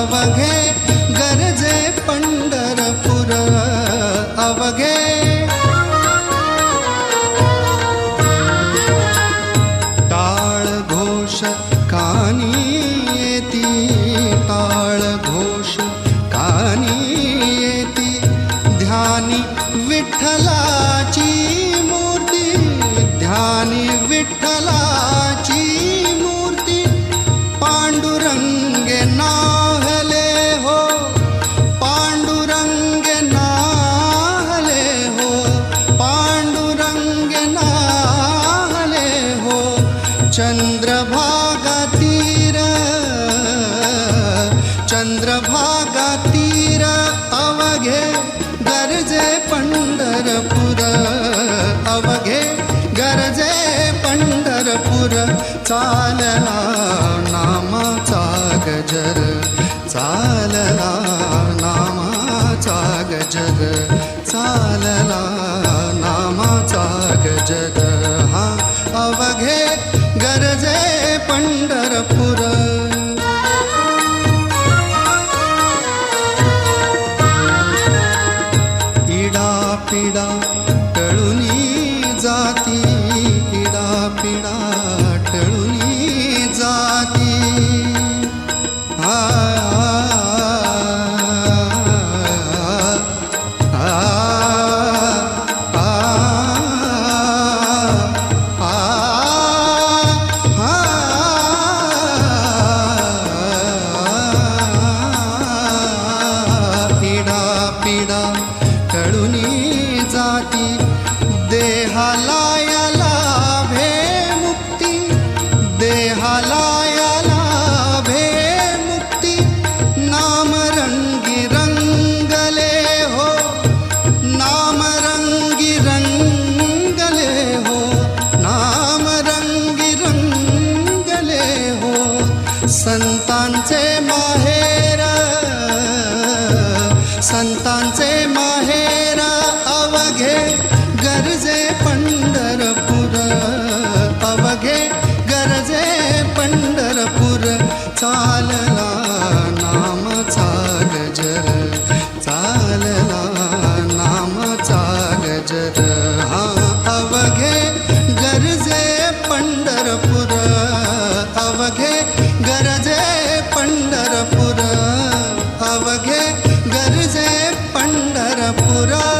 अवघे गरजे पंढरपूर अवघे. टाळ घोष कानी येती टाळ घोष कानी येती. ध्यानी विठ्ठलाची चंद्रभागा तीर चंद्रभागा अवघे गरजे पंढरपूर अवघे गरजे पंढरपूर चालला नामाचा गजर चालला नामाचा गजर चालला नामाचा गजर हा अवघे गरजे पंढरपूर. इडा पिडा टळुनी जाती इडा पिडा. पिडा पिडा जाती देहाला याला भे मुक्ती देहाला याला भे मुक्ती नाम रंगी रंगले हो नाम रंगी रंगले हो नाम रंगी रंगले हो संतांचे माहेर संतांचे माहेरा अवघे गरजे पंढरपूर. अवघे गरजे पंढरपूर. चालला पंढरपूर अवघे गरजे पंढरपूर